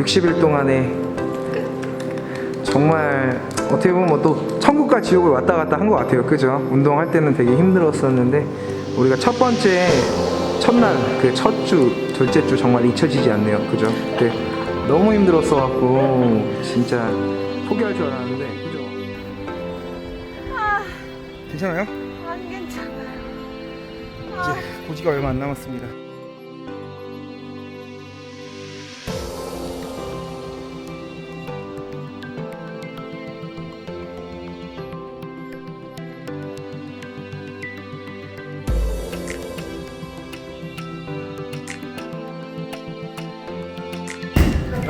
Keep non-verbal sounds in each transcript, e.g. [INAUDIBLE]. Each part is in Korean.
60일 동안에 정말 어떻게 보면 뭐또 천국과 지옥을 왔다 갔다 한 것 같아요. 그죠? 운동할 때는 되게 힘들었었는데 우리가 첫 번째 첫날 그 첫 주, 둘째 주 정말 잊혀지지 않네요. 그죠? 그때 너무 힘들었어 갖고 진짜 포기할 줄 알았는데 그죠? 아, 괜찮아요? 안 괜찮아요. 아, 이제 고지가 얼마 안 남았습니다.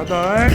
여덟,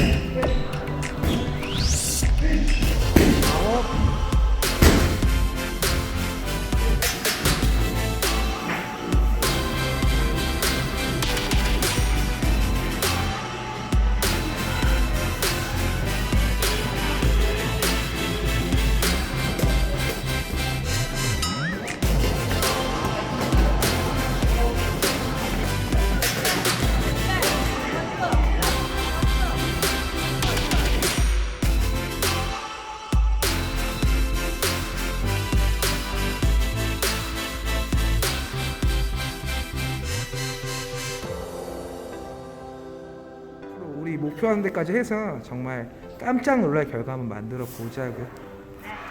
목표하는 데까지 해서 정말 깜짝 놀랄 결과 한번 만들어 보자고요.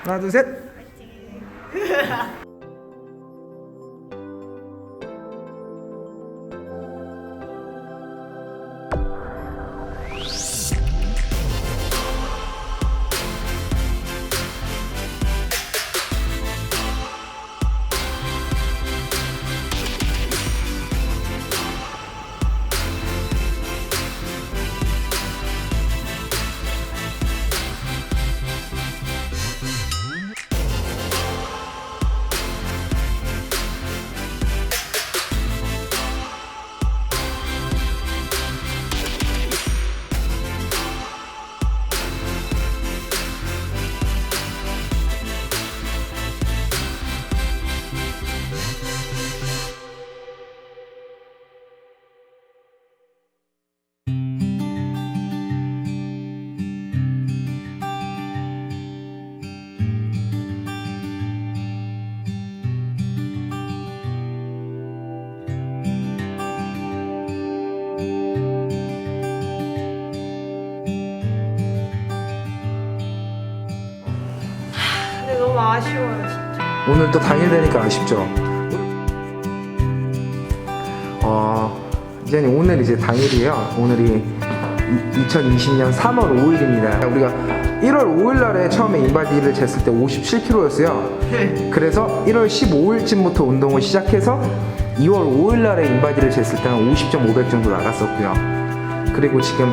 하나, 둘, 셋. [LAUGHS] 오늘 또 당일 되니까 아쉽죠. 어, 이제 오늘 이제 당일이에요. 오늘이 2020년 3월 5일입니다. 우리가 1월 5일 날에 처음에 인바디를 쟀을 때 57kg였어요. 그래서 1월 15일쯤부터 운동을 시작해서 2월 5일 날에 인바디를 쟀을 때는 50.500 정도 나갔었고요. 그리고 지금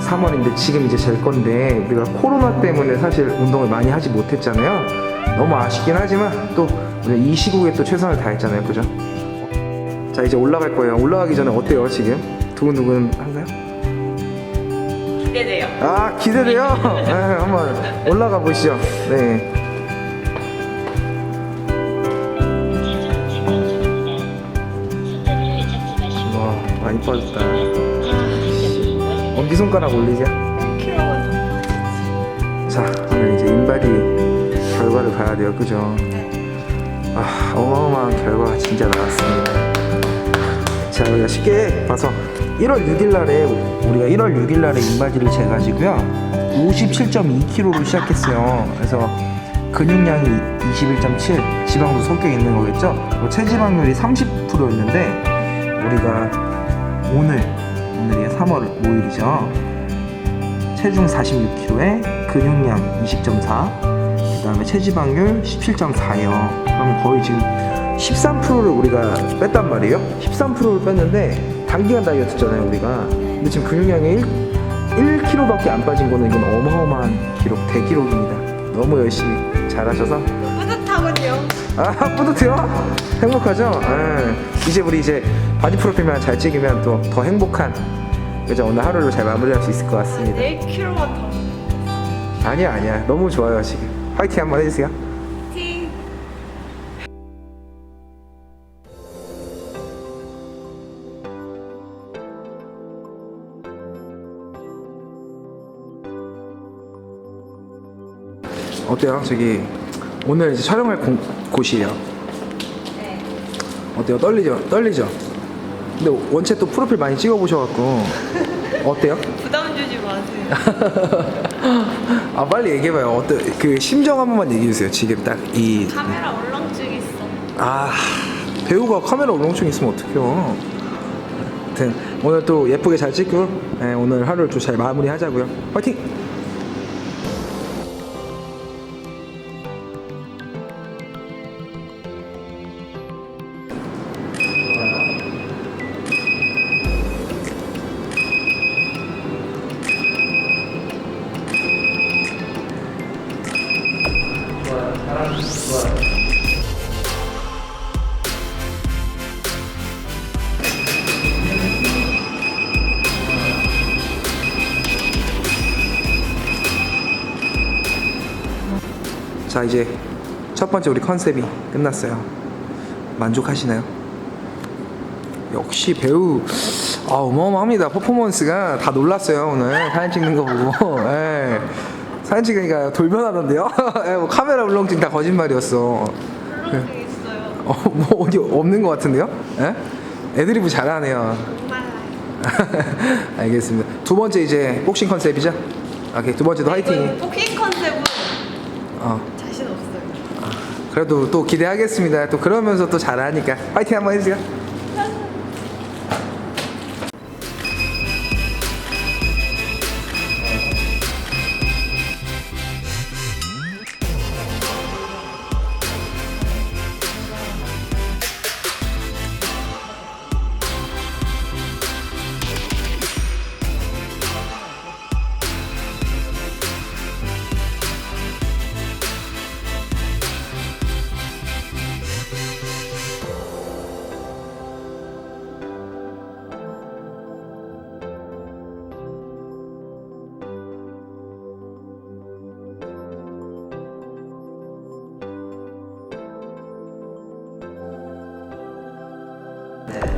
3월인데 지금 이제 잴 건데 우리가 코로나 때문에 사실 운동을 많이 하지 못했잖아요. 너무 아쉽긴 하지만 또 이 시국에 또 최선을 다했잖아요. 그죠? 자 이제 올라갈 거예요. 올라가기 전에 어때요 지금? 두근두근 한가요? 기대돼요. 아 기대돼요. 네, [LAUGHS] 한번 올라가 보시죠. 네. 와 많이 빠졌다. 엄지 손가락 올리자. 1kg가 자 오늘 이제 인바디 결과를 봐야 돼요. 그죠? 아 어마어마한 결과가 진짜 나왔습니다. 자 우리가 쉽게 봐서 1월 6일 날에 우리가 1월 6일 날에 인바디를 재가지고요 57.2kg로 시작했어요. 그래서 근육량이 21.7, 지방도 섞여 있는 거겠죠? 체지방률이 30%였는데 우리가 오늘 오늘이 3월 5일이죠. 체중 46kg에 근육량 20.4, 그 다음에 체지방률 17.4예요. 그럼 거의 지금 13%를 우리가 뺐단 말이에요. 13%를 뺐는데 단기간 다이어트잖아요, 우리가. 근데 지금 근육량이 1, 1kg밖에 안 빠진 거는 이건 어마어마한 기록, 대기록입니다. 너무 열심히 잘하셔서 뿌듯하군요. 아 [LAUGHS] 뿌듯해요? 행복하죠? 예. 이제 우리 이제 바디 프로필만 잘 찍으면 또 더 행복한 그죠 오늘 하루를 잘 마무리할 수 있을 것 같습니다. 1kg만 더. 아니야 아니야 너무 좋아요 지금 파이팅 한번 해주세요 어때요? 저기 오늘 이제 촬영할 공, 곳이에요 네 어때요? 떨리죠? 떨리죠? 근데 원체 또 프로필 많이 찍어보셔갖고 [LAUGHS] 어때요? 부담 주지 마세요 [LAUGHS] 아 빨리 얘기해봐요. 어때? 그 심정 한 번만 얘기해주세요. 지금 딱 이 카메라 울렁증 있어. 아 배우가 카메라 울렁증 있으면 어떡해요 하여튼 오늘 또 예쁘게 잘 찍고 예, 오늘 하루를 좀 잘 마무리하자고요 화이팅! 자 이제 첫 번째 우리 컨셉이 끝났어요. 만족하시나요? 역시 배우 아 어마어마합니다. 퍼포먼스가 다 놀랐어요 오늘. 사진 찍는 거 보고. [LAUGHS] 예. 사진 찍으니까 돌변하던데요? [LAUGHS] 예, 뭐 카메라 울렁증 다 거짓말이었어 울렁증 있어요. 어, 뭐 어디 없는 것 같은데요? 예? 애드리브 잘하네요. [LAUGHS] 알겠습니다 두 번째 이제 복싱 컨셉이죠? 오케이 두 번째도 화이팅 복싱 컨셉은 어. 자신 없어요. 그래도 또 기대하겠습니다. 또 그러면서 또 잘하니까 파이팅 한번 해주세요.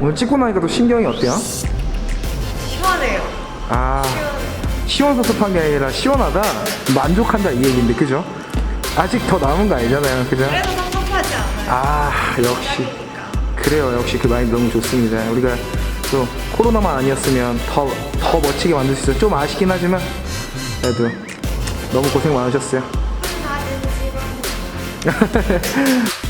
오늘 찍고 나니까 또 신경이 어때요? 시원해요. 아. 시원섭섭한 게 아니라 시원하다 만족한다 이 얘기인데 그죠? 아직 더 남은 거 아니잖아요 그죠? 그래도 섭섭하지 않아요. 아 역시. 그래요 역시 그 마인드 너무 좋습니다 우리가 또 코로나만 아니었으면 더 더 멋지게 만들 수 있어요 좀 아쉽긴 하지만 그래도 너무 고생 많으셨어요 찍어. [LAUGHS]